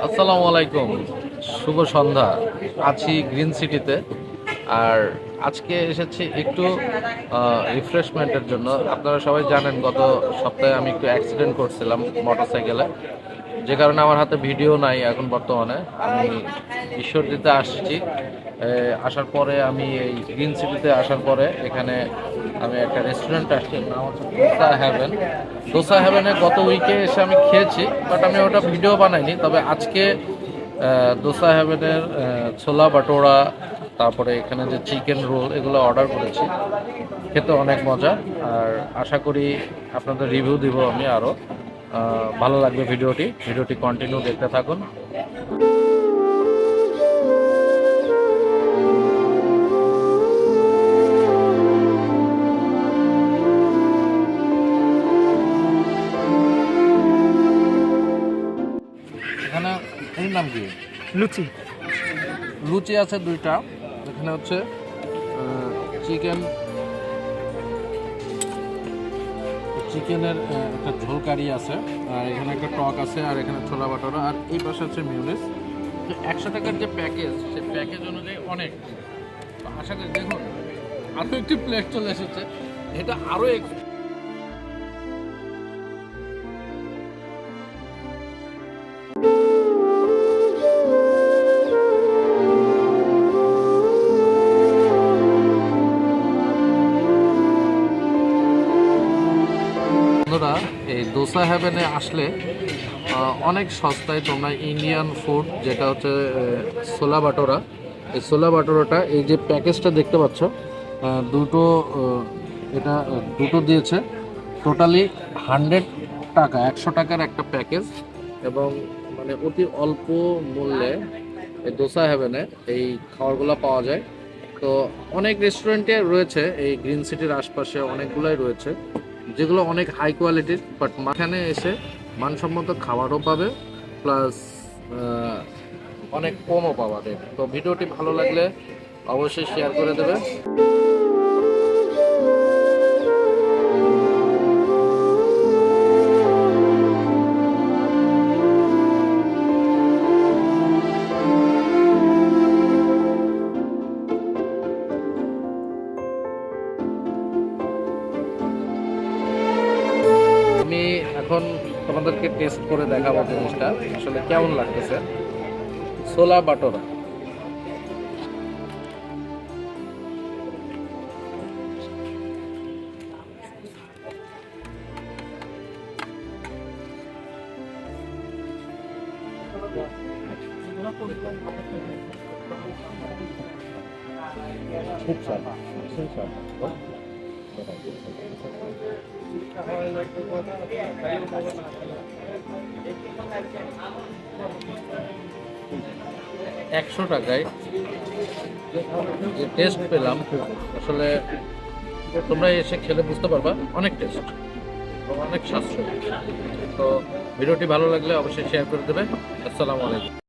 আসসালামু আলাইকুম। শুভ সন্ধ্যা। আছি গ্রিন সিটিতে আর আজকে এসেছি একটু রিফ্রেশমেন্টের জন্য। আপনারা সবাই জানেন, গত সপ্তাহে আমি একটু অ্যাক্সিডেন্ট করছিলাম মোটরসাইকেলে যে কারণে আমার হাতে ভিডিও নাই এখন বর্তমানে। আমি ঈশ্বরদীতে আসছি। আসার পরে আমি এই গ্রিন সিটিতে আসার পরে এখানে আমি একটা রেস্টুরেন্ট আসছি। নাম হচ্ছে দোসা হ্যাভেন। দোসা হ্যাভেনে গত উইকে এসে আমি খেয়েছি, বাট আমি ওটা ভিডিও বানাইনি। তবে আজকে দোসা হ্যাভেনের ছোলা বাটোরা, তারপরে এখানে যে চিকেন রোল এগুলো অর্ডার করেছি। খেতে অনেক মজা। আর আশা করি আপনাদের রিভিউ দিব আমি আরও ভালো লাগবে ভিডিওটি। ভিডিওটি কন্টিনিউ দেখতে থাকুন। এখানে এর নাম কি? লুচি। লুচি আছে দুইটা। এখানে হচ্ছে চিকেন চিকেনের একটা ঝোল কারি আছে, আর এখানে একটা টক আছে, আর এখানে ছোলা বাটারা, আর এই পাশে হচ্ছে মিউনিস। তো একশো টাকার যে প্যাকেজ, সেই প্যাকেজ অনুযায়ী অনেক। আশা করি, দেখুন আরও একটি প্লেট চলে এসেছে। এটা আরও বন্ধুরা, এই দোসা হ্যাভেনে আসলে অনেক সস্তায় তোমরা ইন্ডিয়ান ফুড, যেটা হচ্ছে ছোলা বাটোরা। এই ছোলা বাটোরাটা, এই যে প্যাকেজটা দেখতে পাচ্ছ দুটো এটা দুটো দিয়েছে। টোটালি হান্ড্রেড টাকা, একশো টাকার একটা প্যাকেজ। এবং মানে অতি অল্প মূল্যে এই দোসা হ্যাভেনে এই খাবারগুলো পাওয়া যায়। তো অনেক রেস্টুরেন্টে রয়েছে, এই গ্রিন সিটির আশপাশে অনেকগুলোই রয়েছে। যেগুলো অনেক হাই কোয়ালিটির বাট মাখানে এসে মানসম্মত খাবারও পাবে প্লাস অনেক কমও পাওয়া তো ভিডিওটি ভালো লাগলে অবশ্যই শেয়ার করে দেবে। এখন তোমাদেরকে টেস্ট করে দেখাবো জিনিসটা। আসলে কেমন লাগতেছে? ছোলা বাটোরা। খুব স্বাদ ভীষণ স্বাদ। একশো টাকায় যে টেস্ট পেলাম, আসলে তোমরা এসে খেলে বুঝতে পারবা, অনেক টেস্ট অনেক সাশ্রয়। তো ভিডিওটি ভালো লাগলে অবশ্যই শেয়ার করে দেবে। আসসালামু আলাইকুম।